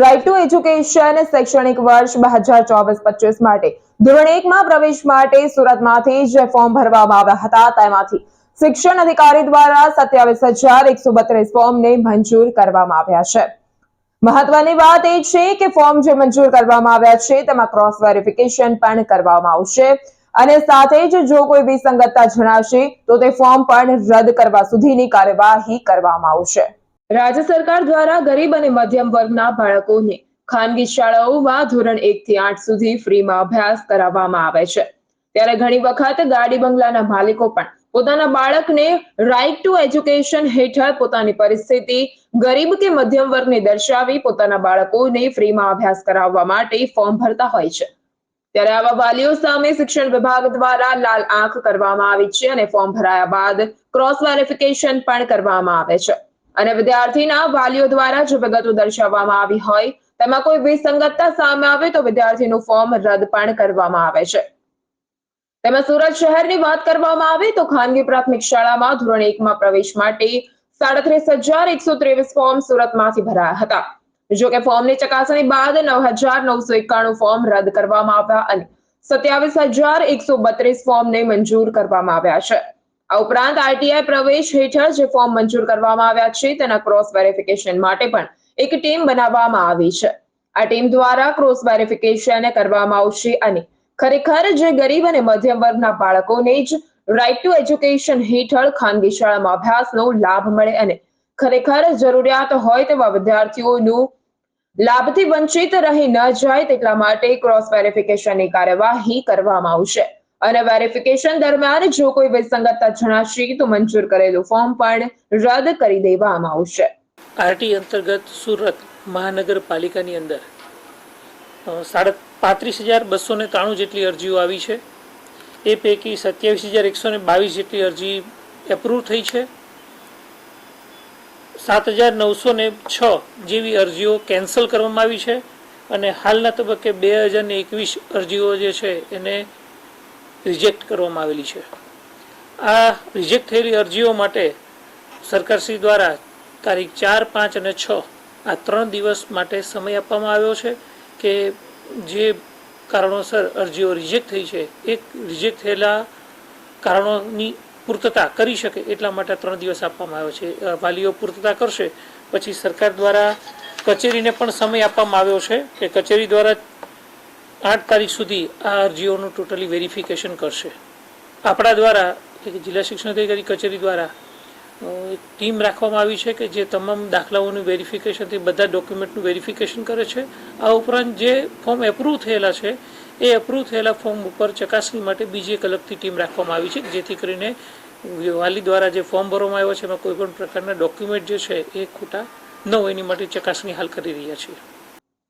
Right to education શૈક્ષણિક વર્ષ બે હજાર ચોવીસ પચીસ માટે. ધોરણ એકમાં પ્રવેશ માટે સુરતમાંથી જે ફોર્મ ભરવામાં આવ્યા હતા. તેમાંથી શિક્ષણ અધિકારી દ્વારા સત્યાવીસ હજાર એકસો બત્રીસ ફોર્મને મંજૂર કરવામાં આવ્યા છે. મહત્વની વાત એ છે કે ફોર્મ જે મંજૂર કરવામાં આવ્યા છે, તેમાં ક્રોસ વેરિફિકેશન પણ કરવામાં આવશે. અને સાથે જ જો કોઈ વિસંગતતા જણાશે, તો તે ફોર્મ પણ રદ કરવા સુધીની કાર્યવાહી કરવામાં આવશે. રાજ્ય સરકાર દ્વારા ગરીબ અને મધ્યમ વર્ગના બાળકોને ખાનગી શાળાઓમાં ધોરણ એક થી આઠ સુધી ફ્રીમાં અભ્યાસ કરાવવામાં આવે છે. ત્યારે ઘણી વખત ગાડી બંગલાના માલિકો પણ પોતાના બાળકને રાઇટ ટુ એજ્યુકેશન હેઠળ પોતાની પરિસ્થિતિ ગરીબ કે મધ્યમ વર્ગને દર્શાવી પોતાના બાળકોને ફ્રીમાં અભ્યાસ કરાવવા માટે ફોર્મ ભરતા હોય છે. ત્યારે આવા વાલીઓ સામે શિક્ષણ વિભાગ દ્વારા લાલ આંખ કરવામાં આવી છે અને ફોર્મ ભરાયા બાદ ક્રોસ વેરિફિકેશન પણ કરવામાં આવે છે. અને વિદ્યાર્થીના વાલીઓ દ્વારા જો વિગતો દર્શાવવામાં આવી હોય, તેમાં કોઈ વિસંગતતા સામે આવે તો વિદ્યાર્થીનું ફોર્મ રદ પણ કરવામાં આવે છે. તેમાં સુરત શહેરની વાત કરવામાં આવે તો ખાનગી પ્રાથમિક શાળામાં ધોરણ એકમાં પ્રવેશ માટે સાડત્રીસ હજાર એકસો ત્રેવીસ ફોર્મ સુરતમાંથી ભરાયા હતા. જો કે ફોર્મની ચકાસણી બાદ નવ હજાર નવસો એકાણું ફોર્મ રદ કરવામાં આવ્યા અને સત્યાવીસ હજાર એકસો બત્રીસ ફોર્મને મંજૂર કરવામાં આવ્યા છે. આ ઉપરાંત આરટીઆઈ પ્રવેશ હેઠળ જે ફોર્મ મંજૂર કરવામાં આવ્યા છે, તેના ક્રોસ વેરિફિકેશન માટે પણ એક ટીમ બનાવવામાં આવી છે. આ ટીમ દ્વારા ક્રોસ વેરિફિકેશન કરવામાં આવશે અને ખરેખર જે ગરીબ અને મધ્યમ વર્ગના બાળકોને જ રાઇટ ટુ એજ્યુકેશન હેઠળ ખાનગી શાળામાં અભ્યાસનો લાભ મળે અને ખરેખર જરૂરિયાત હોય તેવા વિદ્યાર્થીઓનું લાભથી વંચિત રહી ન જાય તેટલા માટે ક્રોસ વેરિફિકેશનની કાર્યવાહી કરવામાં આવશે. અને વેરિફિકેશન દરમિયાન જો કોઈ વિસંગતતા જણાશે, તો મંજૂર કરેલું ફોર્મ પણ રદ કરી દેવામાં આવશે. આરટી અંતર્ગત સુરત મહાનગરપાલિકાની અંદર સાડા પાંત્રીસ હજાર બસો ને ત્રાણું જેટલી અરજીઓ આવી છે. એ પૈકી સત્યાવીસ હજાર એકસો ને બાવીસ જેટલી અરજી એપ્રુવ થઈ છે. સાત હજાર નવસો ને છ જેવી અરજીઓ કેન્સલ કરવામાં આવી છે. અને હાલના તબક્કે બે હજાર એકવીસ અરજીઓ જે છે, એને રિજેક્ટ કરવામાં આવેલી છે. આ રિજેક્ટ થયેલી અરજીઓ માટે સરકારશ્રી દ્વારા તારીખ ચાર, પાંચ અને છ આ ત્રણ દિવસ માટે સમય આપવામાં આવ્યો છે કે જે કારણોસર અરજીઓ રિજેક્ટ થઈ છે એ રિજેક્ટ થયેલા કારણોની પૂર્તતા કરી શકે એટલા માટે ત્રણ દિવસ આપવામાં આવ્યો છે. વાલીઓ પૂર્તતા કરશે, પછી સરકાર દ્વારા કચેરીને પણ સમય આપવામાં આવ્યો છે કે કચેરી દ્વારા આઠ તારીખ સુધી આ અરજીઓનું ટોટલી વેરિફિકેશન કરશે. આપણા દ્વારા જિલ્લા શિક્ષણ અધિકારી કચેરી દ્વારા એક ટીમ રાખવામાં આવી છે કે જે તમામ દાખલાઓનું વેરિફિકેશનથી બધા ડોક્યુમેન્ટનું વેરિફિકેશન કરે છે. આ ઉપરાંત જે ફોર્મ એપ્રૂવ થયેલા છે, એ એપ્રૂવ થયેલા ફોર્મ ઉપર ચકાસણી માટે બીજી એક અલગથી ટીમ રાખવામાં આવી છે, જેથી કરીને વાલી દ્વારા જે ફોર્મ ભરવામાં આવ્યો છે, એમાં કોઈપણ પ્રકારના ડોક્યુમેન્ટ જે છે, એ ખોટા ન હોય, એની માટે ચકાસણી હાલ કરી રહ્યા છીએ.